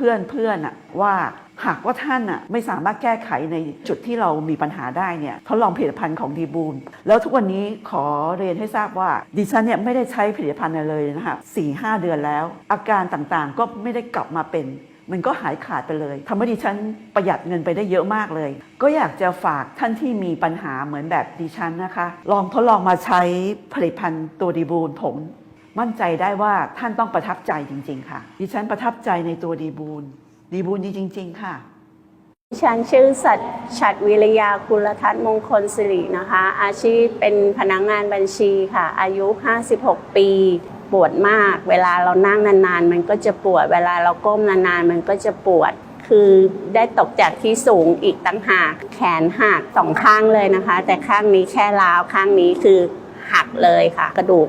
พื่อนเพื่อนอะว่าหากว่าท่านอะไม่สามารถแก้ไขในจุดที่เรามีปัญหาได้เนี่ยทดลองผลิตภัณฑ์ของดีบูลแล้วทุกวันนี้ขอเรียนให้ทราบว่าดิฉันเนี่ยไม่ได้ใช้ผลิตภัณฑ์เลยนะคะสี่ห้าเดือนแล้ว อาการต่างๆก็ไม่ได้กลับมาเป็นมันก็หายขาดไปเลยทำให้ดิฉันประหยัดเงินไปได้เยอะมากเลย ก็อยากจะฝากท่านที่มีปัญหาเหมือนแบบดิฉันนะคะ ลองทดลองมาใช้ผลิตภัณฑ์ตัวดีบูลผง มั่นใจได้ว่าท่านต้องประทับใจจริง ๆ ค่ะ ดิฉันประทับใจในตัวดีบูลดีบูลดีจริง ๆ ค่ะดิฉันชื่อสัตชัดวิริยาคุณทัศน์มงคลสิรินะคะ อาชีพเป็นพนักงงานบัญชีค่ะ อายุ 56 ปีปวดมาก เวลาเรานั่งนานๆ มันก็จะปวด เวลาเราก้มนานๆ มันก็จะปวด คือได้ตกจากที่สูงอีกตั้งหาก แขนหักสองข้างเลยนะคะ แต่ข้างนี้แค่ล้าวข้างนี้คือหักเลยค่ะ กระดูก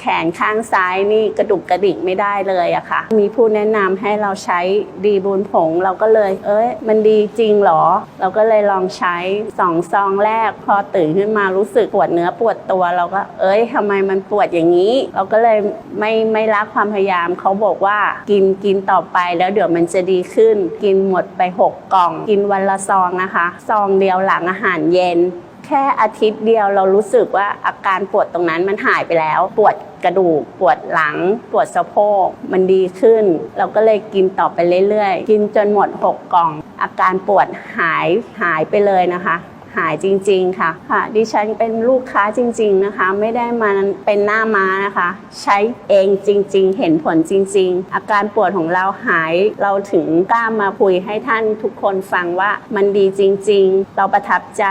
แขนข้างซ้ายนี่กระดุกกระดิกไม่ได้เลยอะค่ะ มีผู้แนะนำให้เราใช้ดีบูนผงเราก็เลย เอ้ย มันดีจริงเหรอ เราก็เลยลองใช้สองซองแรก พอตื่นขึ้นมารู้สึกปวดเนื้อปวดตัว เราก็เอ้ยทำไมมันปวดอย่างนี้ เราก็เลยไม่ไม่รักความพยายามเขาบอกว่ากินกินต่อไปแล้วเดี๋ยวมันจะดีขึ้น กินหมดไปหกกล่อง กินวันละซองนะคะ ซองเดียวหลังอาหารเย็น แค่อาทิตย์เดียวเรารู้สึกว่าอาการปวดตรงนั้นมันหายไปแล้ว ปวดกระดูก ปวดหลัง ปวดสะโพก มันดีขึ้น เราก็เลยกินต่อไปเรื่อยๆ กินจนหมด 6 กล่อง อาการปวดหายหายไปเลยนะคะ หายจริง ๆ ค่ะ ค่ะ ดิฉันเป็นลูกค้าจริง ๆ นะคะ ไม่ได้มาเป็นหน้าม้านะคะ ใช้เองจริง ๆ เห็นผลจริง ๆ อาการปวดของเราหาย เราถึงกล้ามาคุยให้ท่านทุกคนฟังว่ามันดีจริง ๆ เราประทับใจ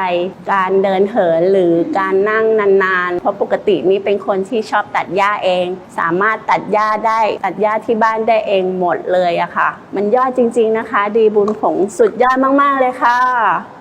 การเดินเหินหรือการนั่งนาน ๆ เพราะปกตินี่เป็นคนที่ชอบตัดหญ้าเอง สามารถตัดหญ้าได้ ตัดหญ้าที่บ้านได้เองหมดเลยอะค่ะ มันยอดจริง ๆ นะคะ ดีบุญผงสุดยอดมาก ๆ เลยค่ะ